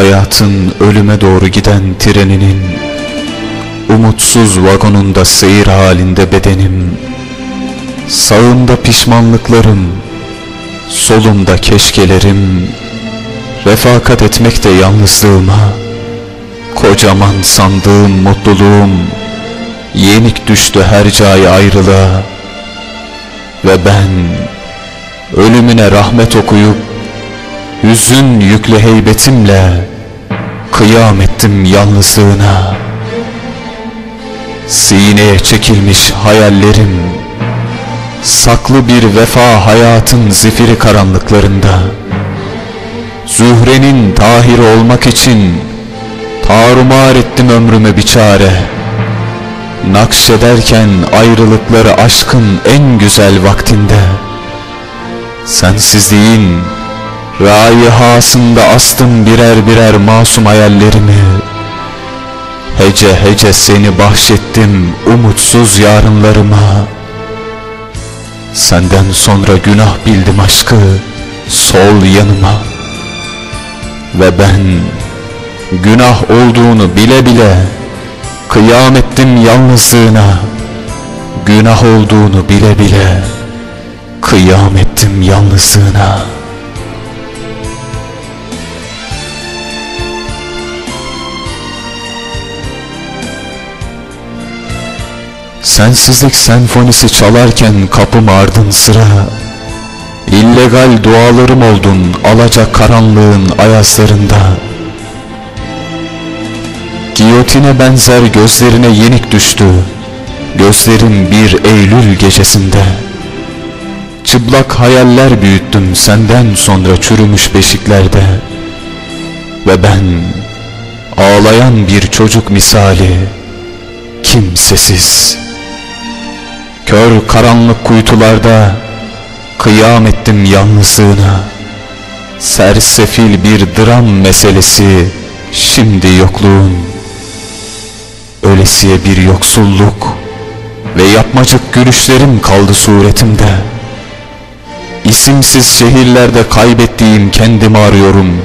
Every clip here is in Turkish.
Hayatın ölüme doğru giden treninin Umutsuz vagonunda seyir halinde bedenim Sağımda pişmanlıklarım Solumda keşkelerim Refakat etmekte yalnızlığıma Kocaman sandığım mutluluğum Yenik düştü her cay ayrılığa Ve ben Ölümüne rahmet okuyup Hüzün yüklü heybetimle Kıyam ettim yalnızlığına. Sineye çekilmiş hayallerim Saklı bir vefa hayatın zifiri karanlıklarında. Zührenin tahir olmak için Tarumar ettim ömrümü bir çare Nakşederken ayrılıkları aşkın en güzel vaktinde. Sensizliğin Raihasında astım birer birer masum hayallerimi. Hece hece seni bahşettim umutsuz yarınlarıma. Senden sonra günah bildim aşkı sol yanıma. Ve ben günah olduğunu bile bile Kıyam ettim yalnızlığına. Günah olduğunu bile bile Kıyam ettim yalnızlığına Sensizlik senfonisi çalarken kapım ardın sıra. İllegal dualarım oldun alacak karanlığın ayazlarında. Giyotine benzer gözlerine yenik düştü. Gözlerim bir Eylül gecesinde. Çıplak hayaller büyüttüm senden sonra çürümüş beşiklerde. Ve ben ağlayan bir çocuk misali Kimsesiz Kör karanlık kuytularda Kıyam ettim yalnızlığına. Sersefil bir dram meselesi Şimdi yokluğun. Ölesiye bir yoksulluk Ve yapmacık gülüşlerim kaldı suretimde. İsimsiz şehirlerde kaybettiğim kendimi arıyorum.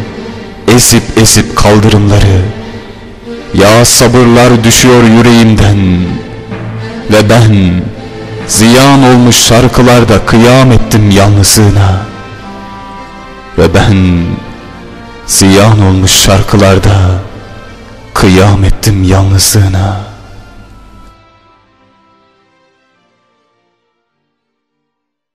Ezip ezip kaldırımları. Ya sabırlar düşüyor yüreğimden Ve ben Ziyan olmuş şarkılarda kıyam ettim yalnızlığına. Ve ben Ziyan olmuş şarkılarda Kıyam ettim yalnızlığına